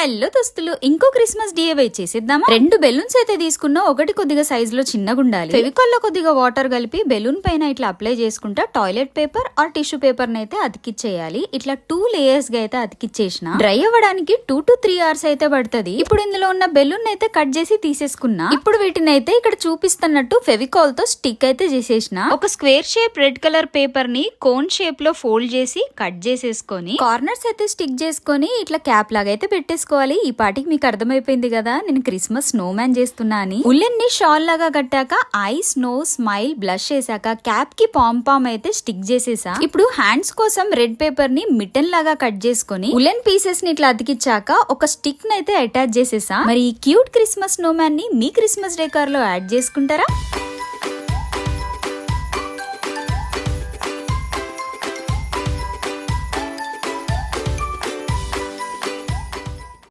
Hello దోస్తులు ఇంకో Christmas DAY చేసేద్దామా? రెండు బెలూన్స్ అయితే తీసుకున్నా ఒకటి కొద్దిగా సైజ్లో చిన్నగా ఉండాలి ఫెవికాల్లో కొద్దిగా వాటర్ కలిపి బెలూన్ పైన ఇట్లా అప్లై చేసుకుంటా toilet paper or tissue paper అయితే అతికిచ్చేయాలి. ఇట్లా టూ లేయర్స్గా అయితే అతికిచ్చేసిన. డ్రై అవ్వడానికి టూ టు త్రీ అవర్స్ అయితే పడుతుంది. ఇప్పుడు ఇందులో ఉన్న బెలూన్ అయితే కట్ చేసి తీసేసుకున్నా. ఇప్పుడు వీటిని అయితే ఇక్కడ చూపిస్తున్నట్టు ఫెవికాల్తో స్టిక్ అయితే చేసేసిన. ఒక స్క్వేర్ షేప్ రెడ్ కలర్ పేపర్ని కోన్ షేప్లో ఫోల్డ్ చేసి కట్ చేసేసుకొని కార్నర్స్ అయితే స్టిక్ చేసుకొని ఇట్లా క్యాప్ లాగా అయితే చేసుకోవాలి ఈ పాటికి మీకు అర్థమైపోయింది కదా నేను క్రిస్మస్ స్నో మ్యాన్ చేస్తున్నా అని. ఉల్లెన్ని షాల్ లాగా కట్టాక ఐస్ నో స్మైల్ బ్లష్ చేశాక క్యాప్కి పామ్ పామ్ అయితే స్టిక్ చేసేసా. ఇప్పుడు హ్యాండ్స్ కోసం రెడ్ పేపర్ని మిటన్ లాగా కట్ చేసుకొని ఉలెన్ పీసెస్ని ఇట్లా అతికిచ్చాక ఒక స్టిక్ నైతే అయితే అటాచ్ చేసేసా. మరి ఈ క్యూట్ క్రిస్మస్ స్నో మ్యాన్ని మీ క్రిస్మస్ డేకార్లో యాడ్ చేసుకుంటారా?